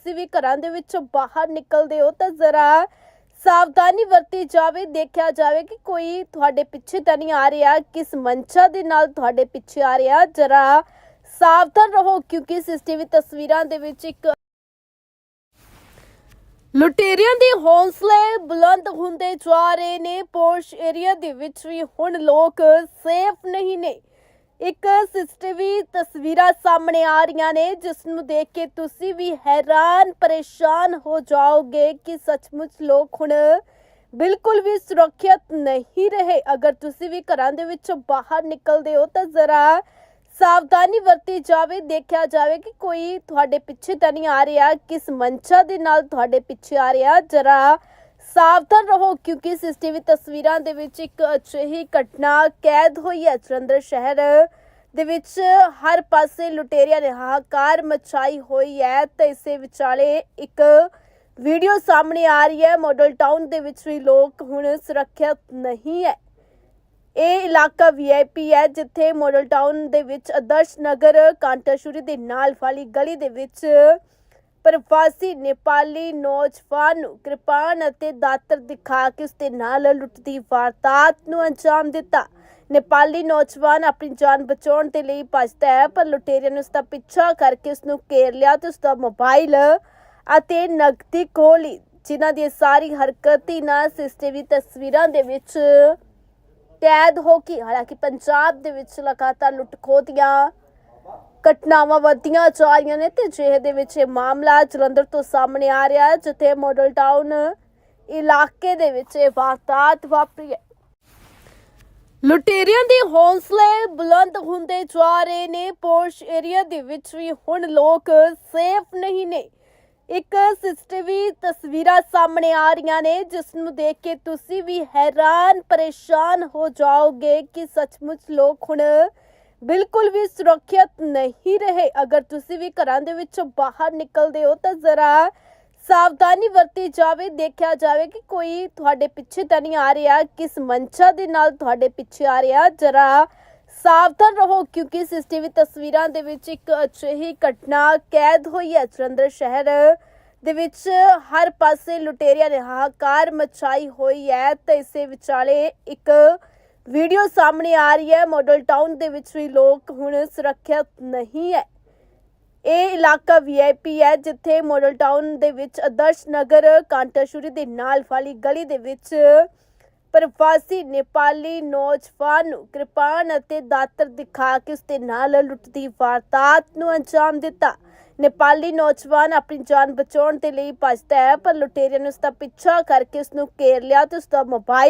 ਤੁਸੀਂ ਵੀ ਘਰਾਂ ਦੇ ਵਿੱਚੋਂ ਬਾਹਰ ਨਿਕਲਦੇ ਹੋ ਤਾਂ ਜ਼ਰਾ ਸਾਵਧਾਨੀ ਵਰਤੀ ਜਾਵੇ, ਦੇਖਿਆ ਜਾਵੇ ਕਿ ਕੋਈ ਤੁਹਾਡੇ ਪਿੱਛੇ ਤਾਂ ਨਹੀਂ ਆ ਰਿਹਾ, ਕਿਸ ਮਨਸ਼ਾ ਦੇ ਨਾਲ ਤੁਹਾਡੇ ਪਿੱਛੇ ਆ ਰਿਹਾ। ਜਰਾ ਸਾਵਧਾਨ ਰਹੋ ਕਿਉਂਕਿ ਸੀਸੀਟੀਵੀ ਤਸਵੀਰਾਂ ਦੇ ਵਿੱਚ ਇੱਕ ਲੁਟੇਰਿਆਂ ਦੇ ਹੌਸਲੇ ਬੁਲੰਦ ਹੁੰਦੇ ਜਾ ਰਹੇ ਨੇ। ਪੋਸ਼ ਏਰੀਆ ਦੇ ਵਿੱਚ ਵੀ ਹੁਣ ਲੋਕ ਸੇਫ ਨਹੀਂ ਨੇ। ਇੱਕ ਸੀਸੀਟੀਵੀ ਤਸਵੀਰਾਂ ਸਾਹਮਣੇ ਆ ਰਹੀਆਂ ਨੇ, ਜਿਸ ਨੂੰ ਦੇਖ ਕੇ ਤੁਸੀਂ ਵੀ ਹੈਰਾਨ ਪਰੇਸ਼ਾਨ ਹੋ ਜਾਓਗੇ ਕਿ ਸੱਚਮੁੱਚ ਲੋਕ ਹੁਣ ਬਿਲਕੁਲ ਵੀ ਸੁਰੱਖਿਅਤ ਨਹੀਂ ਰਹੇ। ਅਗਰ ਤੁਸੀਂ ਵੀ ਘਰਾਂ ਦੇ ਵਿੱਚੋਂ ਬਾਹਰ ਨਿਕਲਦੇ ਹੋ, ਤਾਂ ਜ਼ਰਾ ਸਾਵਧਾਨੀ ਵਰਤੀ ਜਾਵੇ, ਦੇਖਿਆ ਜਾਵੇ ਕਿ ਕੋਈ ਤੁਹਾਡੇ ਪਿੱਛੇ ਤਾਂ ਨਹੀਂ ਆ ਰਿਹਾ, ਕਿਸ ਮਨਸ਼ਾ ਦੇ ਨਾਲ ਤੁਹਾਡੇ ਪਿੱਛੇ ਆ ਰਿਹਾ। ਜਰਾ ਸਾਵਧਾਨ ਰਹੋ ਕਿਉਂਕਿ ਸੀਸੀਟੀਵੀ ਤਸਵੀਰਾਂ ਦੇ ਵਿੱਚ ਇੱਕ ਅਜਿਹੀ ਘਟਨਾ ਕੈਦ ਹੋਈ ਹੈ। ਜਲੰਧਰ ਸ਼ਹਿਰ ਦੇ ਵਿੱਚ ਹਰ ਪਾਸੇ ਲੁਟੇਰਿਆਂ ਨੇ ਹਾਹਾਕਾਰ ਮਚਾਈ ਹੋਈ ਹੈ ਤੇ ਇਸੇ ਵਿਚਾਲੇ ਇੱਕ ਵੀਡੀਓ ਸਾਹਮਣੇ ਆ ਰਹੀ ਹੈ। ਮਾਡਲ ਟਾਊਨ ਦੇ ਵਿੱਚ ਵੀ ਲੋਕ ਹੁਣ ਸੁਰੱਖਿਅਤ ਨਹੀਂ ਹੈ। ਇਹ ਇਲਾਕਾ ਵੀਆਈਪੀ ਹੈ ਜਿੱਥੇ ਮਾਡਲ ਟਾਊਨ ਦੇ ਵਿੱਚ ਆਦਰਸ਼ ਨਗਰ ਕਾਂਟਾਸ਼ੂਰੀ ਦੇ ਨਾਲ ਵਾਲੀ ਗਲੀ ਦੇ ਵਿੱਚ ਪ੍ਰਵਾਸੀ ਨੇਪਾਲੀ ਨੌਜਵਾਨ ਨੂੰ ਕਿਰਪਾਨ ਅਤੇ ਦਾਤਰ ਦਿਖਾ ਕੇ ਉਸ ਨਾਲ ਲੁੱਟ ਦੀ ਵਾਰਦਾਤ ਨੂੰ ਅੰਜਾਮ ਦਿੱਤਾ। ਨੇਪਾਲੀ ਨੌਜਵਾਨ ਆਪਣੀ ਜਾਨ ਬਚਾਉਣ ਦੇ ਲਈ ਭੱਜਦਾ ਹੈ, ਪਰ ਲੁਟੇਰਿਆਂ ਨੇ ਉਸ ਪਿੱਛਾ ਕਰਕੇ ਉਸ ਨੂੰ ਘੇਰ ਲਿਆ ਤੇ ਉਸਦਾ ਮੋਬਾਈਲ ਅਤੇ ਨਕਦੀ ਖੋਹ ਜਿਨ੍ਹਾਂ ਦੀ ਸਾਰੀ ਹਰਕਤ ਹੀ ਨਾ ਸੀਸੀਟੀਵੀ ਤਸਵੀਰਾਂ ਦੇ ਵਿੱਚ ਕੈਦ ਹੋ ਗਈ। ਹਾਲਾਂਕਿ ਪੰਜਾਬ ਦੇ ਵਿੱਚ ਲਗਾਤਾਰ ਲੁੱਟ ਖੋਹ ਦੀਆਂ ਘਟਨਾਵਾਂ ਵਧਦੀਆਂ ਜਾ ਰਹੀਆਂ ਨੇ ਤੇ ਜਿਹੇ ਦੇ ਵਿੱਚ ਇਹ ਮਾਮਲਾ ਜਲੰਧਰ ਤੋਂ ਸਾਹਮਣੇ ਆ ਰਿਹਾ ਹੈ, ਜਿੱਥੇ ਮਾਡਲ ਟਾਊਨ ਇਲਾਕੇ ਦੇ ਵਿੱਚ ਇਹ ਵਾਰਦਾਤ ਵਾਪਰੀ ਹੈ। ਲੁਟੇਰਿਆਂ ਦੇ ਹੌਸਲੇ ਬੁਲੰਦ ਹੁੰਦੇ ਜਾ ਰਹੇ ਨੇ। ਪੋਰਸ਼ ਏਰੀਆ ਦੇ ਵਿੱਚ ਵੀ ਹੁਣ ਲੋਕ ਸੇਫ ਨਹੀਂ ਨੇ। ਇੱਕ ਸਿਸਟਵੀ ਤਸਵੀਰਾਂ ਸਾਹਮਣੇ ਆ ਰਹੀਆਂ ਨੇ, ਜਿਸ ਨੂੰ ਦੇਖ ਕੇ ਤੁਸੀਂ ਵੀ ਹੈਰਾਨ ਪਰੇਸ਼ਾਨ ਹੋ ਜਾਓਗੇ ਕਿ ਸੱਚਮੁੱਚ ਲੋਕ ਹੁਣ ਬਿਲਕੁਲ ਵੀ ਸੁਰੱਖਿਅਤ ਨਹੀਂ ਰਹੇ। ਅਗਰ ਤੁਸੀਂ ਵੀ ਘਰਾਂ ਦੇ ਵਿੱਚੋਂ ਬਾਹਰ ਨਿਕਲਦੇ ਹੋ, ਤਾਂ ਜ਼ਰਾ ਸਾਵਧਾਨੀ ਵਰਤੀ ਜਾਵੇ। ਦੇਖਿਆ ਜਾਵੇ ਕਿ ਕੋਈ ਤੁਹਾਡੇ ਪਿੱਛੇ ਤਾਂ ਨਹੀਂ ਆ ਰਿਹਾ, ਕਿਸ ਮਨਸ਼ਾ ਦੇ ਨਾਲ ਤੁਹਾਡੇ ਪਿੱਛੇ ਆ ਰਿਹਾ। ਜਰਾ ਸਾਵਧਾਨ ਰਹੋ, ਕਿਉਂਕਿ ਸੀਸੀਟੀਵੀ ਤਸਵੀਰਾਂ ਦੇ ਵਿੱਚ ਇੱਕ ਅਜਿਹੀ ਘਟਨਾ ਕੈਦ ਹੋਈ ਹੈ। ਜਲੰਧਰ ਸ਼ਹਿਰ ਦੇ ਵਿੱਚ ਹਰ ਪਾਸੇ ਲੁਟੇਰਿਆਂ ਨੇ ਹਾਹਾਕਾਰ ਮਚਾਈ ਹੋਈ ਹੈ ਤੇ ਇਸੇ ਵਿਚਾਲੇ ਇੱਕ ਵੀਡੀਓ ਸਾਹਮਣੇ ਆ ਰਹੀ ਹੈ। ਮਾਡਲ ਟਾਊਨ ਦੇ ਵਿੱਚ ਵੀ ਲੋਕ ਹੁਣ ਸੁਰੱਖਿਅਤ ਨਹੀਂ ਹੈ। ਇਹ ਇਲਾਕਾ ਵੀਆਈਪੀ ਹੈ, ਜਿੱਥੇ ਮਾਡਲ ਟਾਊਨ ਦੇ ਵਿੱਚ ਆਦਰਸ਼ ਨਗਰ ਕਾਂਟਾਸ਼ੂਰੀ ਦੇ ਨਾਲ ਵਾਲੀ ਗਲੀ ਦੇ ਵਿੱਚ ਪ੍ਰਵਾਸੀ ਨੇਪਾਲੀ ਨੌਜਵਾਨ ਨੂੰ ਕਿਰਪਾਨ ਅਤੇ ਦਾਤਰ ਦਿਖਾ ਕੇ ਉਸ ਦੇ ਨਾਲ ਲੁੱਟ ਦੀ ਵਾਰਦਾਤ ਨੂੰ ਅੰਜਾਮ ਦਿੱਤਾ। ਨੇਪਾਲੀ ਨੌਜਵਾਨ ਆਪਣੀ ਜਾਨ ਬਚਾਉਣ ਦੇ ਲਈ ਭੱਜਦਾ ਹੈ, ਪਰ ਲੁਟੇਰਿਆਂ ਨੇ ਉਸ ਦਾ ਪਿੱਛਾ ਕਰਕੇ ਉਸ ਨੂੰ ਘੇਰ ਲਿਆ ਤੇ ਉਸ ਦਾ ਮੋਬਾਈਲ